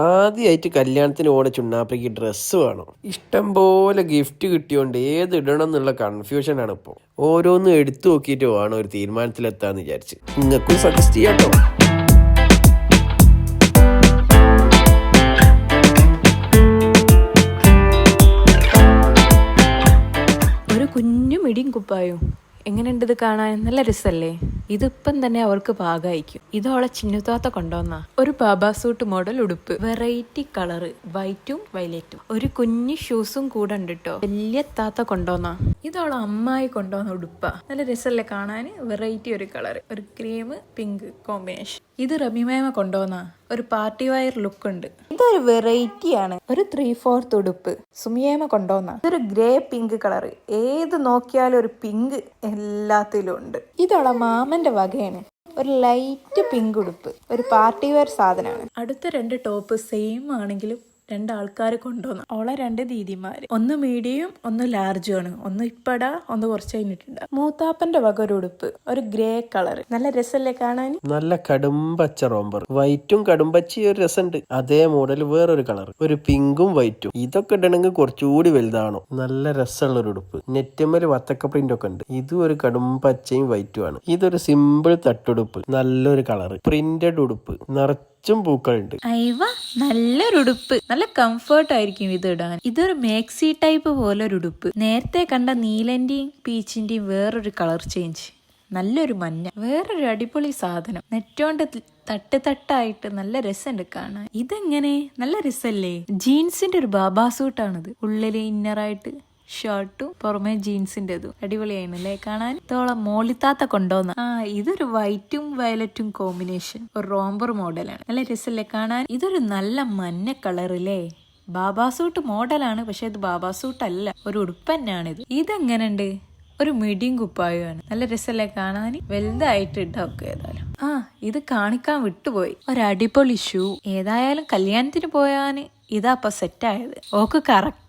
ആദ്യമായിട്ട് കല്യാണത്തിന് ഓടെ ചുണ്ണാപ്പയ്ക്ക് ഡ്രസ്സ് വേണം. ഇഷ്ടം പോലെ ഗിഫ്റ്റ് കിട്ടിയോണ്ട് ഏത് ഇടണം എന്നുള്ള കൺഫ്യൂഷനാണ് ഇപ്പോൾ ഓരോന്നും എടുത്തു നോക്കിയിട്ട് വേണം ഒരു തീരുമാനത്തിലെത്താന്ന് വിചാരിച്ച്. നിങ്ങൾക്കും സജസ്റ്റ് ചെയ്യാട്ടോ ഒരു കുഞ്ഞു മിടിയും കുപ്പായും. എങ്ങനെയുണ്ട് ഇത് കാണാൻ? നല്ല രസല്ലേ? ഇതിപ്പം തന്നെ അവർക്ക് പാകായിരിക്കും. ഇതോളെ ചിന്നുത്താത്ത കൊണ്ടുവന്ന. ഒരു ബാബാ സൂട്ട് മോഡൽ ഉടുപ്പ്. Variety colour. വൈറ്റും വയലറ്റും. ഒരു കുഞ്ഞു ഷൂസും കൂടെ ഉണ്ട് കേട്ടോ വലിയ താത്ത കൊണ്ടുവന്ന. ഇതോളെ അമ്മായി കൊണ്ടുവന്ന ഉടുപ്പ. നല്ല രസമല്ലേ കാണാൻ വെറൈറ്റി ഒരു കളർ ഒരു ക്രീം പിങ്ക് കോമ്പിനേഷൻ. ഇത് റമിമേമ കൊണ്ടുവന്ന ഒരു പാർട്ടി വയർ ലുക്ക് ഉണ്ട് ഇതൊരു വെറൈറ്റി ആണ് ഒരു ത്രീ ഫോർത്ത് ഉടുപ്പ് സുമിയേമ കൊണ്ടുവന്ന. ഇതൊരു ഗ്രേ പിങ്ക് കളർ ഏത് നോക്കിയാലും ഒരു പിങ്ക് എല്ലാത്തിലും ഉണ്ട്. ഇതോളെ മാമന്റെ വകയാണ്. ഒരു ലൈറ്റ് പിങ്ക് ഉടുപ്പ്. ഒരു പാർട്ടി വെയർ സാധനമാണ്. അടുത്ത രണ്ട് ടോപ്പ് സെയിം ആണെങ്കിലും രണ്ട് ആൾക്കാർ കൊണ്ടുവന്നു. ഓളെ രണ്ട് ദീദിമാർ ഒന്ന് മീഡിയം ഒന്ന് ലാർജും ആണ്. ഒന്ന് ഇപ്പട ഒന്ന് കുറച്ച് കഴിഞ്ഞിട്ടുണ്ട്. മൂത്താപ്പന്റെ വക ഒരു ഉടുപ്പ്. ഒരു ഗ്രേ കളർ. നല്ല രസല്ലേ കാണാൻ നല്ല കടുംപച്ച റോംബർ. വൈറ്റും കടുംപച്ചയും ഒരു രസമുണ്ട് അതേ മോഡൽ വേറൊരു കളർ. ഒരു പിങ്കും വൈറ്റും. ഇതൊക്കെ ഇടണമെങ്കിൽ കുറച്ചുകൂടി വലുതാണോ? നല്ല രസമുള്ള ഒരു ഉടുപ്പ്. നെറ്റുമ്മൽ വത്തക്ക പ്രിന്റ് ഒക്കെ ഉണ്ട്. ഇതും ഒരു കടുംപച്ചയും വൈറ്റും ആണ്. ഇതൊരു സിമ്പിൾ തട്ടുടുപ്പ്. നല്ലൊരു കളർ പ്രിന്റഡ് ഉടുപ്പ്. നിറച്ചും പൂക്കളുണ്ട്. അയവ നല്ലൊരു ഉടുപ്പ് നല്ല കംഫർട്ട് ആയിരിക്കും ഇത് ഇടാൻ. ഇതൊരു മാക്സി ടൈപ്പ് പോലെ ഒരു ഉടുപ്പ് നേരത്തെ കണ്ട നീലന്റെയും പീച്ചിന്റെയും വേറൊരു കളർ ചേഞ്ച്. നല്ലൊരു മഞ്ഞ. വേറൊരു അടിപൊളി സാധനം. നെറ്റോണ്ട് തട്ട് തട്ടായിട്ട് നല്ല രസമുണ്ട് കാണാൻ. ഇതെങ്ങനെ? നല്ല രസല്ലേ? ജീൻസിന്റെ ഒരു ബാബാ സൂട്ടാണിത്. ഉള്ളിൽ ഇന്നറായിട്ട് ഷർട്ടും പുറമെ ജീൻസിന്റേതും. അടിപൊളിയായിരുന്നല്ലേ? കാണാൻ ഇതോളം മോളിത്താത്ത കൊണ്ടോന്ന. ആ ഇതൊരു വൈറ്റും വയലറ്റും കോമ്പിനേഷൻ. ഒരു റോംബർ മോഡലാണ്. നല്ല രസല്ലേ കാണാൻ? ഇതൊരു നല്ല മഞ്ഞ കളറില്ലേ ബാബാ സൂട്ട് മോഡലാണ് പക്ഷെ ഇത് ബാബാ സൂട്ട് അല്ല ഒരു ഉടുപ്പ് ഇതെങ്ങനെയുണ്ട്? ഒരു മിടിയും കുപ്പായുമാണ് നല്ല രസല്ലേ കാണാൻ? വലുതായിട്ട് ഇട്ടൊക്കെ ഏതായാലും. ആ ഇത് കാണിക്കാൻ വിട്ടുപോയി. ഒരു അടിപൊളി ഷൂ. ഏതായാലും കല്യാണത്തിന് പോയാന് ഇതാ അപ്പൊ സെറ്റായത് ഓക്ക് കറക്റ്റ്